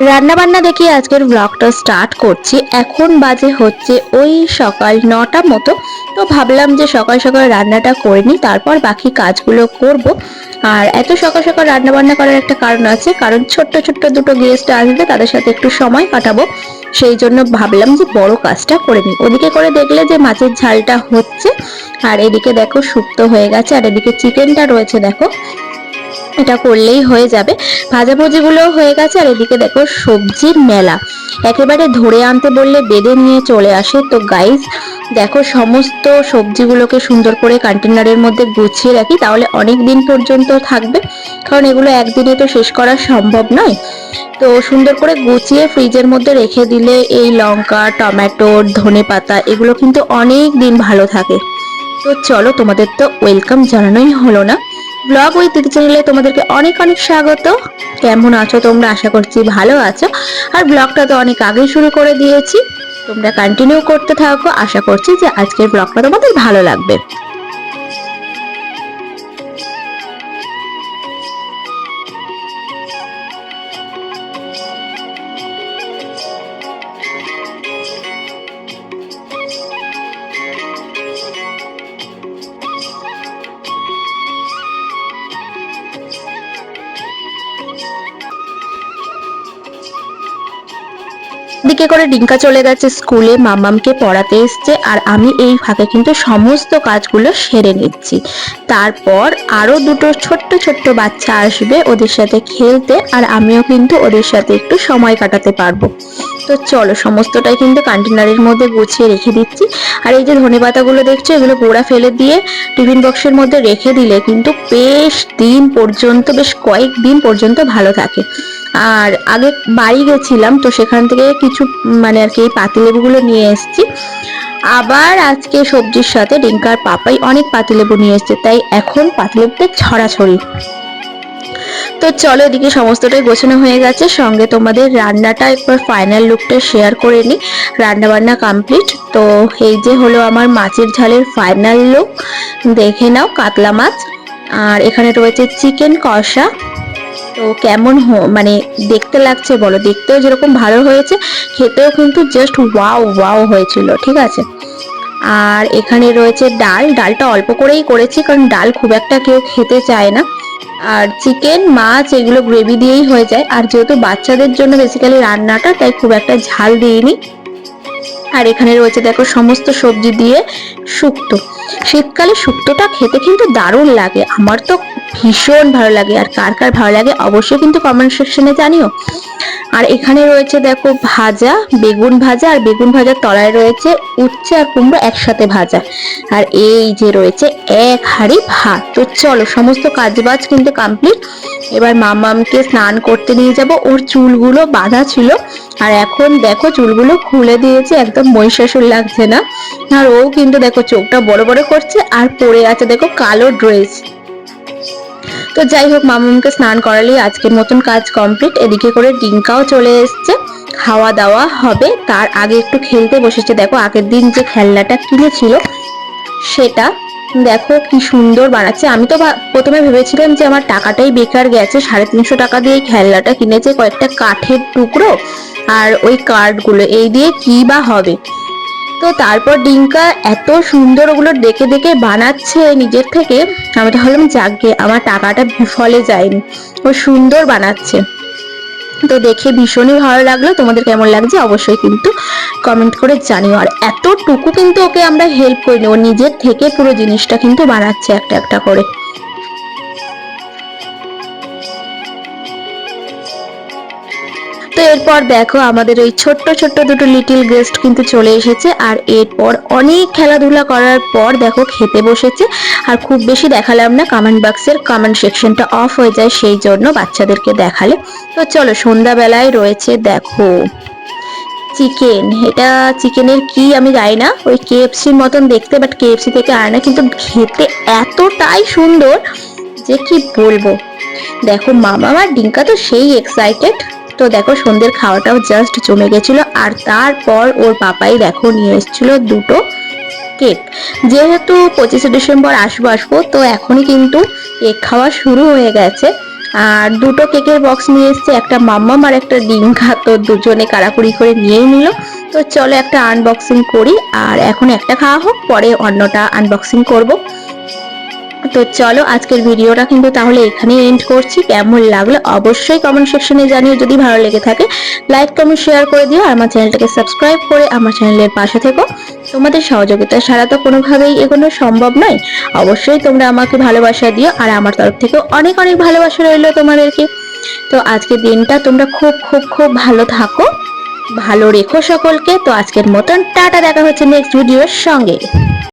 রান্না বান্না দেখি আজকের ব্লগটা স্টার্ট করছি। এখন বাজে হচ্ছে ওই সকাল নটা মতো। তো ভাবলাম যে সকাল সকাল রান্নাটা করে নিই, তারপর বাকি কাজগুলো করব। আর এত সকাল সকাল রান্না বান্না করার একটা কারণ আছে, কারণ ছোট্ট ছোট্ট দুটো গেস্ট আসবে, তাদের সাথে একটু সময় কাটাবো। সেই জন্য ভাবলাম যে বড় কাজটা করে নিই। ওদিকে করে দেখলে যে মাছের ঝালটা হচ্ছে, আর এদিকে দেখো সুপ্ত হয়ে গেছে, আর এদিকে চিকেনটা রয়েছে দেখো। এটা করলেই হয়ে যাবে। ভাজাভুজিগুলো হয়ে গেছে, আর এদিকে দেখো সবজির মেলা। একেবারে ধরে আনতে বললে বেঁধে নিয়ে চলে আসে। তো গাইজ দেখো সমস্ত সবজিগুলোকে সুন্দর করে কন্টেনারের মধ্যে গুছিয়ে রাখি, তাহলে অনেক দিন পর্যন্ত থাকবে। কারণ এগুলো একদিনে তো শেষ করা সম্ভব নয়। তো সুন্দর করে গুছিয়ে ফ্রিজের মধ্যে রেখে দিলে এই লঙ্কা, টমেটো, ধনে পাতা, এগুলো কিন্তু অনেক দিন ভালো থাকে। তো চলো তোমাদের তো ওয়েলকাম জানানোই হলো না। ব্লগ ওই দিদি চ্যানেলে তোমাদেরকে অনেক অনেক স্বাগত। কেমন আছো তোমরা? আশা করছি ভালো আছো। আর ব্লগটা তো অনেক আগে শুরু করে দিয়েছি। তোমরা কন্টিনিউ করতে থাকো। আশা করছি যে আজকের ব্লগটা তোমাদের ভালো লাগবে। দিকে করে ডিঙ্কা চলে গেছে স্কুলে, মামামকে পড়াতে এসছে, আর আমি এই ফাঁকে কিন্তু সমস্ত কাজগুলো সেরে নিচ্ছি। তারপর আরও দুটো ছোট্ট ছোট্ট বাচ্চা আসবে ওদের সাথে খেলতে, আর আমিও কিন্তু ওদের সাথে একটু সময় কাটাতে পারব। তো চলো, সমস্তটাই কিন্তু কন্টেনারের মধ্যে গুছিয়ে রেখে দিচ্ছি। আর এই যে ধনে পাতাগুলো দেখছ, এগুলো গোড়া ফেলে দিয়ে টিফিন বক্সের মধ্যে রেখে দিলে কিন্তু বেশ দিন পর্যন্ত, বেশ কয়েক দিন পর্যন্ত ভালো থাকে। আর আগে বাড়ি গেছিলাম, তো সেখান থেকে কিছু মানে আর কি এই পাতিলেবুগুলো নিয়ে এসেছি। আবার আজকে সবজির সাথে ডিঙ্কার পাপাই অনেক পাতিলেবু নিয়ে এসেছে, তাই এখন পাতিলেবুতে ছড়াছড়ি। তো চলো এদিকে সমস্তটাই গোছানো হয়ে গেছে। সঙ্গে তোমাদের রান্নাটা একবার ফাইনাল লুকটা শেয়ার করে নিই। রান্না বান্না কমপ্লিট তো এই যে হলো আমার মাছের ঝালের ফাইনাল লুক দেখে নাও কাতলা মাছ। আর এখানে রয়েছে চিকেন কষা। তো কেমন হ- মানে দেখতে লাগছে বলো, দেখতেও যেরকম ভালো হয়েছে, খেতেও কিন্তু জাস্ট ওয়াও ওয়াও হয়েছিল, ঠিক আছে? আর এখানে রয়েছে ডাল। ডালটা অল্প করেই করেছি, কারণ ডাল খুব একটা কেউ খেতে চায় না। আর চিকেন মাছ, এগুলো গ্রেভি দিয়েই হয়ে যায়। আর যেহেতু বাচ্চাদের জন্য বেসিক্যালি রান্নাটা, তাই খুব একটা ঝাল দিইনি। আর এখানে রয়েছে দেখো সমস্ত সবজি দিয়ে শুক্তো। শীতকালে শুক্তোটা খেতে কিন্তু দারুণ লাগে। আমার তো ভীষণ ভালো লাগে। আর কার কার ভালো লাগে অবশ্যই কিন্তু কমেন্ট সেকশনে জানিও। আর এখানে রয়েছে দেখো ভাজা, বেগুন ভাজা, আর বেগুন ভাজার তলায় রয়েছে উচ্ছে আর কুমড়ো একসাথে ভাজা। আর এই যে রয়েছে এক হাঁড়ি ভাত। তো চলো সমস্ত কাজবাজ কিন্তু কমপ্লিট এবার মামামকে স্নান করতে নিয়ে যাব। ওর চুলগুলো বাঁধা ছিল। আর এখন দেখো চুলগুলো খুলে দিয়েছে, একদম মহিষাসুর লাগছে না। আর ও কিন্তু দেখো চোখটা বড় বড় করছে, আর পরে আছে দেখো কালো ড্রেস তো যাই হোক মামুমকে স্নান করালেই আজকের মতন কাজ কমপ্লিট এদিকে করে ডিঙ্কাও চলে এসছে। খাওয়া দাওয়া হবে। তার আগে একটু খেলতে বসেছে। দেখো, আগের দিন যে খেলনাটা কিনেছিল, সেটা দেখো কি সুন্দর বানাচ্ছে। আমি তো প্রথমে ভেবেছিলাম যে আমার টাকাটাই বেকার গেছে। সাড়ে তিনশো টাকা দিয়ে খেলনাটা কিনেছে কয়েকটা কাঠের টুকরো আর ওই কার্ডগুলো এই দিয়ে কি বা হবে? তো তারপর ডিঙ্কা এত সুন্দর ওগুলো দেখে দেখে বানাচ্ছে নিজের থেকে। আমি তো ভাবলাম যাকে আমার টাকাটা বিফলে যায়নি। ও সুন্দর বানাচ্ছে। তো দেখে ভীষণই ভালো লাগল। তোমাদের কেমন লাগছে অবশ্যই কিন্তু কমেন্ট করে জানিও। আর এতটুকু কিন্তু ওকে আমরা হেল্প করিনি। ও নিজের থেকে পুরো জিনিসটা কিন্তু বানাচ্ছে একটা একটা করে। তো এরপর দেখো আমাদের ওই ছোট্ট ছোট্ট দুটো লিটিল গেস্ট কিন্তু চলে এসেছে, আর এরপর অনেক খেলাধুলা করার পর দেখো খেতে বসেছে, আর খুব বেশি দেখালাম না কমেন্ট বক্সের কমেন্ট সেকশনটা অফ হয়ে যায়, সেই জন্য বাচ্চাদেরকে দেখালে। তো চলো সন্ধ্যাবেলায় রয়েছে দেখো চিকেন এটা চিকেনের কি আমি জানি না, ওই কেএফসির মতন দেখতে বাট কেএফসি থেকে আয় না, কিন্তু খেতে এতটাই সুন্দর যে কি বলব। দেখো মামা আর ডিঙ্কা তো সেই এক্সাইটেড তো দেখো সন্ধ্যের খাওয়াটাও জাস্ট জমে গেছিল, আর তারপর ওর পাপাই দেখো নিয়ে এসেছিল দুটো কেক। যেহেতু পঁচিশে ডিসেম্বর আসব আসব, তো এখনই কিন্তু কেক খাওয়া শুরু হয়ে গেছে। আর দুটো কেকের বক্স নিয়ে এসছে, একটা মাম্মাম আর একটা ডিঙ্কা তো দুজনে কারাকুরি করে নিয়েই নিল। তো চলো একটা আনবক্সিং করি, আর এখন একটা খাওয়া হোক, পরে অন্যটা আনবক্সিং করব। তো চলো আজকের ভিডিওটা কিন্তু তাহলে এখানেই এন্ড করছি। কেমন লাগল অবশ্যই কমেন্ট সেকশনে জানিও। যদি ভালো লেগে থাকে লাইক কমেন্ট শেয়ার করে দিও। আর আমার চ্যানেলটাকে সাবস্ক্রাইব করে আমার চ্যানেলের পাশে থেকো। তোমাদের সহযোগিতা ছাড়া তো কোনোভাবেই এগোনো সম্ভব নয়। অবশ্যই তোমরা আমাকে ভালোবাসা দিও। আর আমার তরফ থেকেও অনেক অনেক ভালোবাসা রইল তোমাদেরকে। তো আজকের দিনটা তোমরা খুব খুব খুব ভালো থাকো। ভালো রেখো সকলকে। তো আজকের মতন টাটা। দেখা হচ্ছে নেক্সট ভিডিওর সঙ্গে।